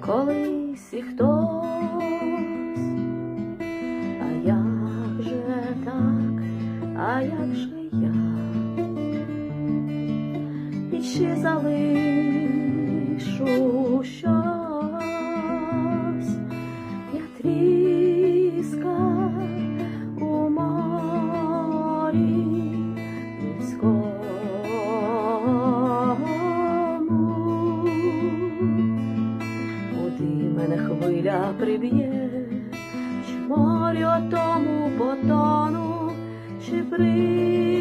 колись і хтось, а як же так, а як же я, і чи Куди мене хвиля приб'є, чи морю тому потону, чи пристань